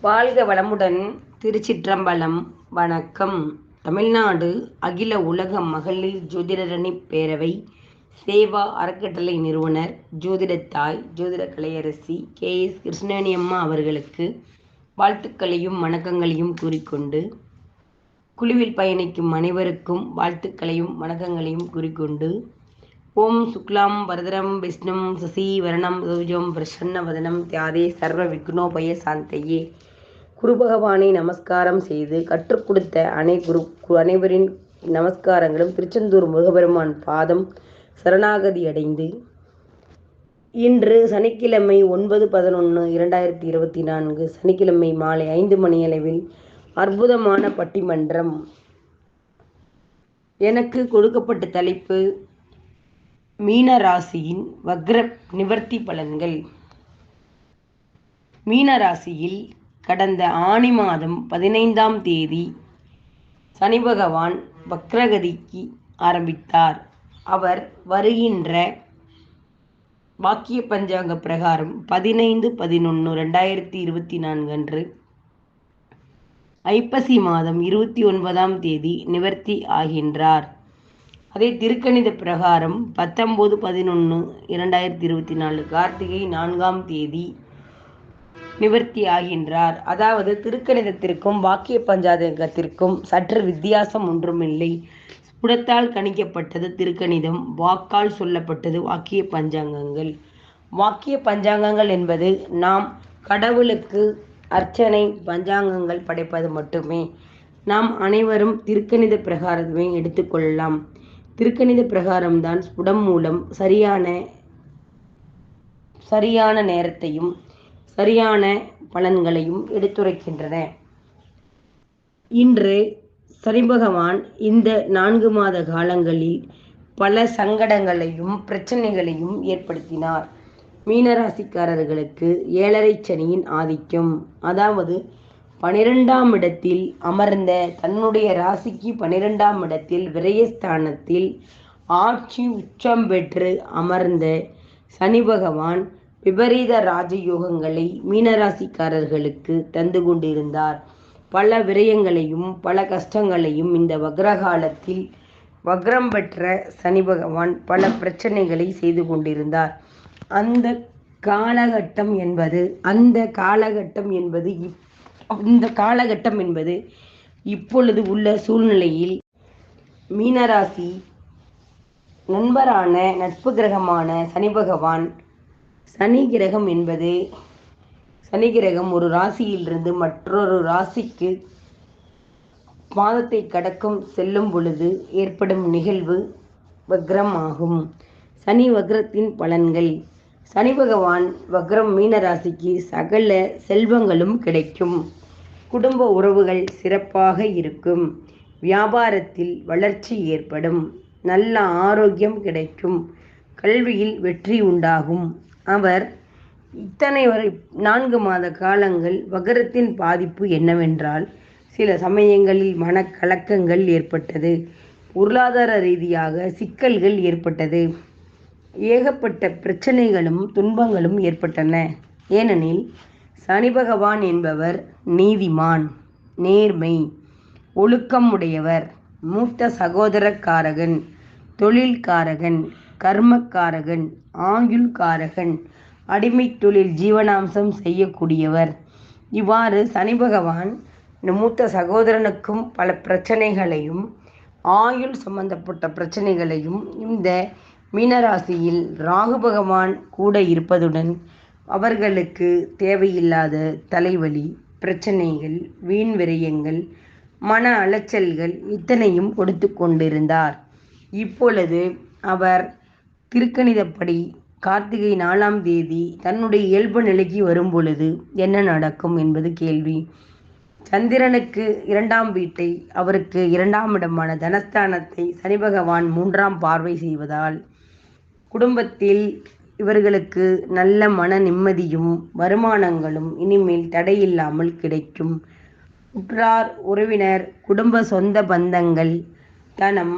வாழ்க வளமுடன் திருச்சிற்றம்பலம். வணக்கம். தமிழ்நாடு அகில உலக மகளிர் ஜோதிடரணி பேரவை சேவா அறக்கட்டளை நிறுவனர் ஜோதிடத்தாய் ஜோதிட கலையரசி கே. எஸ். கிருஷ்ணவேணி அம்மா அவர்களுக்கு வாழ்த்துக்களையும் வணக்கங்களையும் கூறிக்கொண்டு குழுவில் பயணிக்கும் அனைவருக்கும் வாழ்த்துக்களையும் வணக்கங்களையும் கூறிக்கொண்டு ஓம் சுக்லாம் வரதரம் விஷ்ணும் சசி வரணம் சௌஜம் பிரசன்ன வதனம் தியாதே சர்வ விக்னோபய சாந்தையே. குரு பகவானை நமஸ்காரம் செய்து கற்றுக் கொடுத்த அனை குரு கு- அனைவரின் நமஸ்காரங்களும் திருச்செந்தூர் முருகபெருமான் பாதம் சரணாகதி அடைந்து இன்று சனிக்கிழமை ஒன்பது பதினொன்று இரண்டாயிரத்தி இருபத்தி நான்கு சனிக்கிழமை மாலை ஐந்து மணியளவில் அற்புதமான பட்டிமன்றம். எனக்கு கொடுக்கப்பட்ட தலைப்பு மீன ராசியின் வக்ர நிவர்த்தி பலன்கள். மீனராசியில் கடந்த ஆணி மாதம் பதினைந்தாம் தேதி சனி பகவான் வக்ரகதிக்கு ஆரம்பித்தார். அவர் வருகின்ற வாக்கிய பஞ்சாங்க பிரகாரம் பதினைந்து பதினொன்று ரெண்டாயிரத்தி இருபத்தி நான்கு அன்று ஐப்பசி மாதம் இருபத்தி ஒன்பதாம் தேதி நிவர்த்தி ஆகின்றார். அதே திருக்கணித பிரகாரம் பத்தொம்போது பதினொன்று இரண்டாயிரத்தி இருபத்தி நாலு கார்த்திகை நான்காம் தேதி நிவர்த்தி ஆகின்றார் அதாவது திருக்கணிதத்திற்கும் வாக்கிய பஞ்சாதகத்திற்கும் சற்று வித்தியாசம் ஒன்றுமில்லை. புடத்தால் கணிக்கப்பட்டது திருக்கணிதம் வாக்கால் சொல்லப்பட்டது வாக்கிய பஞ்சாங்கங்கள் வாக்கிய பஞ்சாங்கங்கள் என்பது நாம் கடவுளுக்கு அர்ச்சனை பஞ்சாங்கங்கள் படைப்பது மட்டுமே. நாம் அனைவரும் திருக்கணித பிரகாரமே எடுத்துக்கொள்ளலாம் திருக்கணித பிரகாரம்தான் ஸ்புடம் மூலம் சரியான சரியான நேரத்தையும் சரியான பலன்களையும் எடுத்துரைக்கின்றன. இன்று சரிபகவான் இந்த நான்கு மாத காலங்களில் பல சங்கடங்களையும் பிரச்சனைகளையும் ஏற்படுத்தினார். மீனராசிக்காரர்களுக்கு ஏழரை சனியின் ஆதிக்கம். அதாவது பனிரெண்டாம் இடத்தில் அமர்ந்த தன்னுடைய ராசிக்கு பனிரெண்டாம் இடத்தில் விரயஸ்தானத்தில் ஆட்சி உச்சம் பெற்று அமர்ந்த சனி பகவான் விபரீத ராஜயோகங்களை மீனராசிக்காரர்களுக்கு தந்து கொண்டிருந்தார். பல விரயங்களையும் பல கஷ்டங்களையும் இந்த வக்ரகாலத்தில் வக்ரம் பெற்ற சனி பகவான் பல பிரச்சனைகளை செய்து கொண்டிருந்தார். அந்த காலகட்டம் என்பது அந்த காலகட்டம் என்பது இப்- இந்த காலகட்டம் என்பது இப்பொழுது உள்ள சூழ்நிலையில் மீனராசி நண்பரான நட்பு கிரகமான சனி பகவான் சனி கிரகம் என்பது சனி கிரகம் ஒரு ராசியிலிருந்து மற்றொரு ராசிக்கு மாதத்தை கடக்கும் செல்லும் பொழுது ஏற்படும் நிகழ்வு வக்ரம் ஆகும். சனி வக்ரத்தின் பலன்கள். சனி பகவான் வக்ரம் மீன ராசிக்கு சகல செல்வங்களும் கிடைக்கும். குடும்ப உறவுகள் சிறப்பாக இருக்கும். வியாபாரத்தில் வளர்ச்சி ஏற்படும். நல்ல ஆரோக்கியம் கிடைக்கும். கல்வியில் வெற்றி உண்டாகும். அவர் இத்தனை வரை நான்கு மாத காலங்கள் வகரத்தின் பாதிப்பு என்னவென்றால் சில சமயங்களில் மனக்கலக்கங்கள் ஏற்பட்டது பொருளாதார ரீதியாக சிக்கல்கள் ஏற்பட்டது ஏகப்பட்ட பிரச்சனைகளும் துன்பங்களும் ஏற்பட்டன. ஏனெனில் சனி பகவான் என்பவர் நீதிமான் நேர்மை ஒழுக்கம் உடையவர் மூத்த சகோதரக்காரகன் தொழில்காரகன் கர்மக்காரகன் ஆயுள்காரகன் அடிமை தொழில் ஜீவனாம்சம் செய்யக்கூடியவர். இவ்வாறு சனி பகவான் இந்த மூத்த சகோதரனுக்கும் பல பிரச்சனைகளையும் ஆயுள் சம்பந்தப்பட்ட பிரச்சனைகளையும் இந்த மீனராசியில் ராகு பகவான் கூட இருப்பதுடன் அவர்களுக்கு தேவையில்லாத தலைவலி பிரச்சனைகள் வீண் விரயங்கள் மன அலைச்சல்கள் இத்தனையும் கொடுத்து கொண்டிருந்தார். இப்பொழுது அவர் திருக்கணிதப்படி கார்த்திகை நாலாம் தேதி தன்னுடைய இயல்பு நிலைக்கு வரும் பொழுது என்ன நடக்கும் என்பது கேள்வி. சந்திரனுக்கு இரண்டாம் வீட்டை அவருக்கு இரண்டாம் இடமான தனஸ்தானத்தை சனி பகவான் மூன்றாம் பார்வை செய்வதால் குடும்பத்தில் இவர்களுக்கு நல்ல மன நிம்மதியும் வருமானங்களும் இனிமேல் தடையில்லாமல் கிடைக்கும். உற்றார் உறவினர் குடும்ப சொந்த பந்தங்கள் தனம்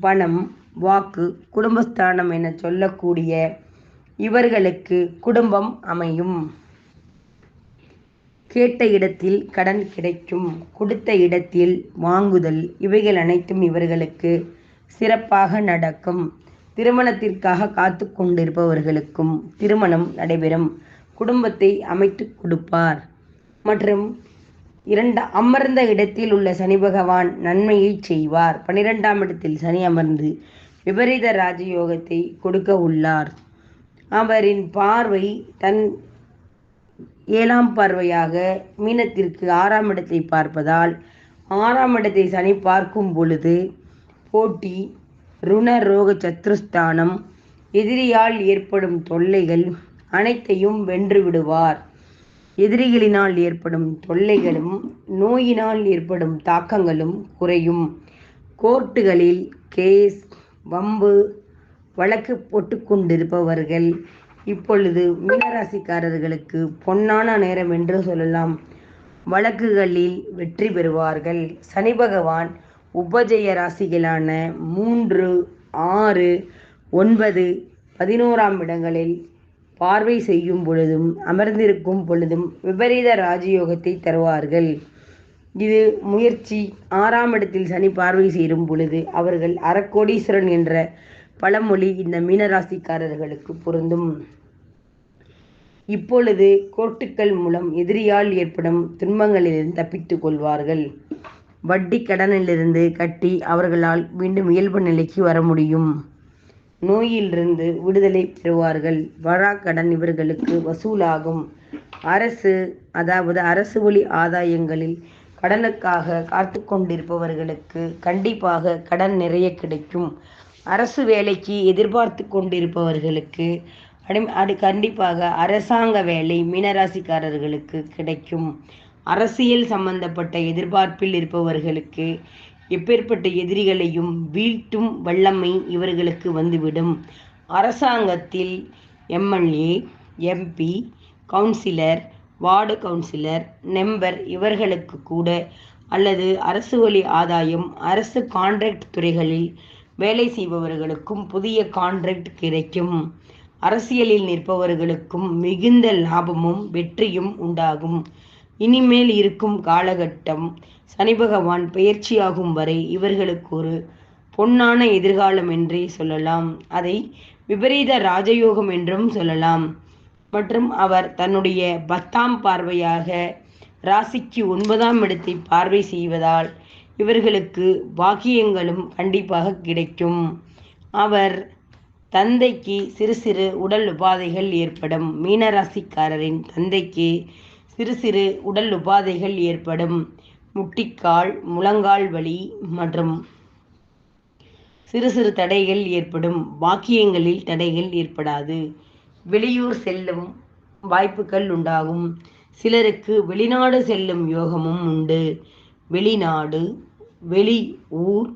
பணம் வாக்கு குடும்பஸ்தானம் என சொல்லக்கூடிய இவர்களுக்கு குடும்பம் அமையும். கேட்ட இடத்தில் கடன் கிடைக்கும் கொடுத்த இடத்தில் வாங்குதல் இவைகள் அனைத்தும் இவர்களுக்கு சிறப்பாக நடக்கும். திருமணத்திற்காக காத்து கொண்டிருப்பவர்களுக்கும் திருமணம் நடைபெறும். குடும்பத்தை அமைத்து கொடுப்பார். மற்றும் இரண்டு அமர்ந்த இடத்தில் உள்ள சனி பகவான் நன்மையை செய்வார். பனிரெண்டாம் இடத்தில் சனி அமர்ந்து விபரீத ராஜயோகத்தை கொடுக்க உள்ளார். அவரின் பார்வை தன் ஏழாம் பார்வையாக மீனத்திற்கு ஆறாம் இடத்தை பார்ப்பதால் ஆறாம் இடத்தை சனி பார்க்கும் பொழுது போட்டி ருண ரோக சத்ருஸ்தானம் எதிரியால் ஏற்படும் தொல்லைகள் அனைத்தையும் வென்று விடுவார். எதிரிகளினால் ஏற்படும் தொல்லைகளும் நோயினால் ஏற்படும் தாக்கங்களும் குறையும். கோர்ட்டுகளில் கேஸ் வம்பு வழக்கு போட்டு கொண்டிருப்பவர்கள் இப்பொழுது மீனராசிக்காரர்களுக்கு பொன்னான நேரம் என்று சொல்லலாம். வழக்குகளில் வெற்றி பெறுவார்கள். சனி பகவான் உபஜய ராசிகளான மூன்று ஆறு ஒன்பது பதினோராம் இடங்களில் பார்வை செய்யும் பொழுதும் அமர்ந்திருக்கும் பொழுதும் விபரீத ராஜயோகத்தை தருவார்கள். இது முயற்சி ஆறாம் இடத்தில் சனி பார்வை செய்யும் பொழுது அவர்கள் அறக்கோடீஸ்வரன் என்ற பழமொழி இந்த மீனராசிக்காரர்களுக்கு பொருந்தும். இப்பொழுது கோர்ட்டுக்கள் மூலம் எதிரியால் ஏற்படும் துன்பங்களிலிருந்து தப்பித்துக் கொள்வார்கள். வட்டி கடனிலிருந்து கட்டி அவர்களால் மீண்டும் இயல்பு நிலைக்கு வர முடியும். நோயிலிருந்து விடுதலை பெறுவார்கள். வழாக்கடன் இவர்களுக்கு வசூலாகும். அரசு அதாவது அரசு வழி ஆதாயங்களில் கடனுக்காக காத்து கொண்டிருப்பவர்களுக்கு கண்டிப்பாக கடன் நிறைய கிடைக்கும். அரசு வேலைக்கு எதிர்பார்த்து கொண்டிருப்பவர்களுக்கு அடி அது கண்டிப்பாக அரசாங்க வேலை மீனராசிக்காரர்களுக்கு கிடைக்கும். அரசியல் சம்பந்தப்பட்ட எதிர்பார்ப்பில் இருப்பவர்களுக்கு எப்பேற்பட்ட எதிரிகளையும் வீழ்த்தும் வல்லமை இவர்களுக்கு வந்துவிடும். அரசாங்கத்தில் MLA MP councillor ward councillor number இவர்களுக்கு கூட அல்லது அரசு வழி ஆதாயம் அரசு கான்ட்ராக்ட் துறைகளில் வேலை செய்பவர்களுக்கும் புதிய கான்ட்ராக்ட் கிடைக்கும். அரசியலில் நிற்பவர்களுக்கும் மிகுந்த லாபமும் வெற்றியும் உண்டாகும். இனிமேல் இருக்கும் காலகட்டம் சனி பகவான் பெயர்ச்சியாகும் வரை இவர்களுக்கு ஒரு பொன்னான எதிர்காலம் என்றே சொல்லலாம். அதை விபரீத ராஜயோகம் என்றும் சொல்லலாம். மற்றும் அவர் தன்னுடைய பத்தாம் பார்வையாக ராசிக்கு ஒன்பதாம் இடத்தை பார்வை செய்வதால் இவர்களுக்கு பாக்கியங்களும் கண்டிப்பாக கிடைக்கும். அவர் தந்தைக்கு சிறு சிறு உடல் உபாதைகள் ஏற்படும். மீனராசிக்காரரின் தந்தைக்கு சிறு சிறு உடல் உபாதைகள் ஏற்படும். முட்டிக்கால் முழங்கால் வலி மற்றும் சிறு சிறு தடைகள் ஏற்படும். பாக்கியங்களில் தடைகள் ஏற்படாது. வெளியூர் செல்லும் வாய்ப்புகள் உண்டாகும். சிலருக்கு வெளிநாடு செல்லும் யோகமும் உண்டு. வெளிநாடு வெளி ஊர்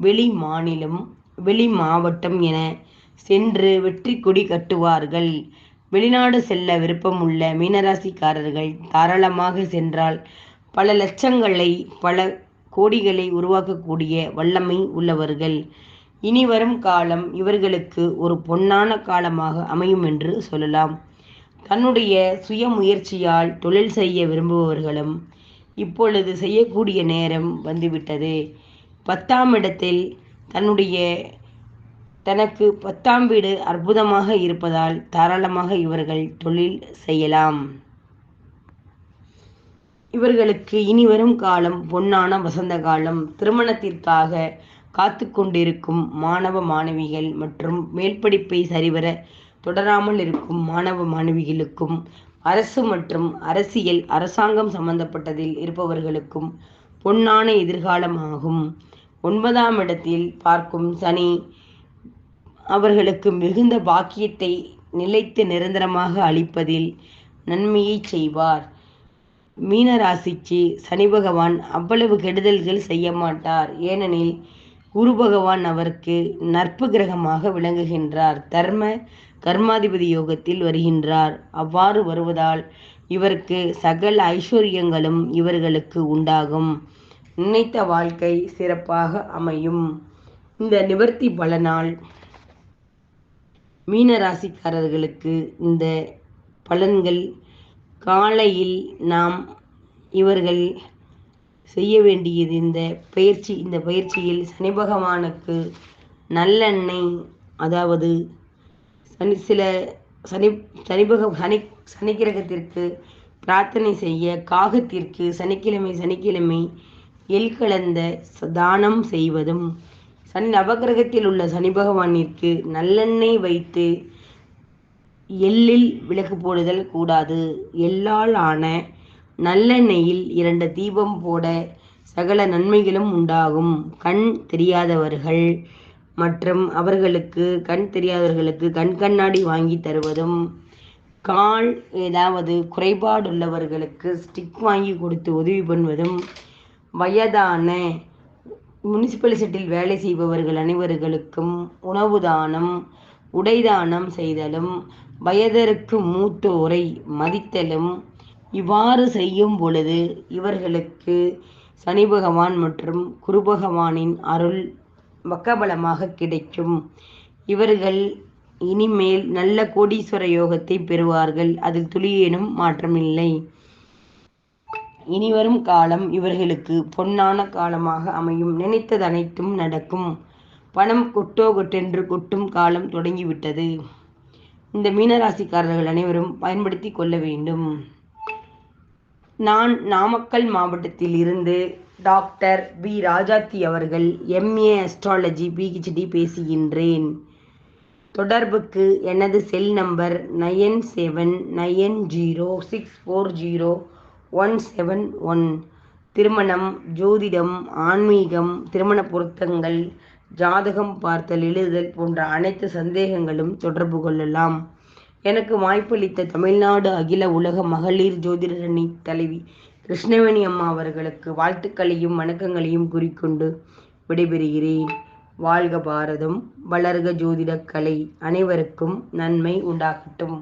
வெளி மாநிலம் வெளி மாவட்டம் என சென்று வெற்றி கொடி கட்டுவார்கள். வெளிநாடு செல்ல விருப்பமுள்ள மீனராசிக்காரர்கள் தாராளமாக சென்றால் பல லட்சங்களை பல கோடிகளை உருவாக்கக்கூடிய வல்லமை உள்ளவர்கள். இனி வரும் காலம் இவர்களுக்கு ஒரு பொன்னான காலமாக அமையும் என்று சொல்லலாம். தன்னுடைய சுய முயற்சியால் தொழில் செய்ய விரும்புபவர்களும் இப்பொழுது செய்யக்கூடிய நேரம் வந்துவிட்டது. பத்தாம் இடத்தில் தன்னுடைய தனக்கு பத்தாம் வீடு அற்புதமாக இருப்பதால் தாராளமாக இவர்கள் தொழில் செய்யலாம். இவர்களுக்கு இனி வரும் காலம் பொன்னான வசந்த காலம். திருமணத்திற்காக காத்து கொண்டிருக்கும் மாணவ மாணவிகள் மற்றும் மேல்படிப்பை சரிவர தொடராமல் இருக்கும் மாணவ மாணவிகளுக்கும் அரசு மற்றும் அரசியல் அரசாங்கம் சம்பந்தப்பட்டதில் இருப்பவர்களுக்கும் பொன்னான எதிர்காலம் ஆகும் ஒன்பதாம் இடத்தில் பார்க்கும் சனி அவர்களுக்கு மிகுந்த பாக்கியத்தை நிலைத்து நிரந்தரமாக அளிப்பதில் நன்மையை செய்வார். மீனராசிக்கு சனி பகவான் அவ்வளவு கெடுதல்கள் செய்ய மாட்டார். ஏனெனில் குரு பகவான் அவருக்கு நட்பு கிரகமாக விளங்குகின்றார். தர்ம கர்மாதிபதி யோகத்தில் வருகின்றார். அவ்வாறு வருவதால் இவருக்கு சகல ஐஸ்வர்யங்களும் இவர்களுக்கு உண்டாகும். நினைத்த வாழ்க்கை சிறப்பாக அமையும். இந்த நிவர்த்தி பலனால் மீன ராசிக்காரர்களுக்கு இந்த பலன்கள் காலையில் நாம் இவர்கள் செய்ய வேண்டியது இந்த பயிற்சி இந்த பயிற்சியில் சனி பகவானுக்கு நல்லெண்ணெய் அதாவது சனி சில சனி சனி பக சனி சனி கிரகத்திற்கு பிரார்த்தனை செய்ய காகத்திற்கு சனிக்கிழமை சனிக்கிழமை எள் கலந்த தானம் செய்வதும் சனி நவகிரகத்தில் உள்ள சனி பகவானிற்கு நல்லெண்ணெய் வைத்து எள்ளில் விளக்கு போடுதல் கூடாது. எள்ளால் ஆன நல்லெண்ணெயில் இரண்டு தீபம் போட சகல நன்மைகளும் உண்டாகும். கண் தெரியாதவர்கள் மற்றும் அவர்களுக்கு கண் தெரியாதவர்களுக்கு கண் கண்ணாடி வாங்கி தருவதும் கால் ஏதாவது குறைபாடுள்ளவர்களுக்கு ஸ்டிக் வாங்கி கொடுத்து உதவி பண்ணுவதும் வயதான முனிசிபாலிட்டியில் வேலை செய்பவர்கள் அனைவர்களுக்கும் உணவு தானம் உடைதானம் செய்தலும் வயதிற்கு மூத்தோரை மதித்தலும் இவ்வாறு செய்யும் பொழுது இவர்களுக்கு சனி பகவான் மற்றும் குரு பகவானின் அருள் பக்கபலமாக கிடைக்கும். இவர்கள் இனிமேல் நல்ல கோடீஸ்வர யோகத்தை பெறுவார்கள். அதில் துளியேனும் மாற்றமில்லை. இனிவரும் காலம் இவர்களுக்கு பொன்னான காலமாக அமையும். நினைத்தது அனைத்தும் நடக்கும். பணம் கொட்டோ கொட்டென்று கொட்டும் காலம் தொடங்கிவிட்டது. இந்த மீனராசிக்காரர்கள் அனைவரும் பயன்படுத்தி கொள்ள வேண்டும். நான் நாமக்கல் மாவட்டத்தில் இருந்து டாக்டர் பி. ராஜாத்தி அவர்கள் எம்ஏ அஸ்ட்ராலஜி பிஹெச்டி பேசுகின்றேன். தொடர்புக்கு எனது cell number nine seven nine zero six four zero one seven one. திருமணம் ஜோதிடம் ஆன்மீகம் திருமண பொருத்தங்கள் ஜாதகம் பார்த்தல் எழுதுதல் போன்ற அனைத்து சந்தேகங்களும் தொடர்பு கொள்ளலாம். எனக்கு வாய்ப்பளித்த தமிழ்நாடு அகில உலக மகளிர் ஜோதிடரணி தலைவி கிருஷ்ணவேணி அம்மா அவர்களுக்கு வாழ்த்துக்களையும் வணக்கங்களையும் கூறிக்கொண்டு விடைபெறுகிறேன். வாழ்க பாரதம் வளர்க ஜோதிடக்கலை அனைவருக்கும் நன்மை உண்டாகட்டும்.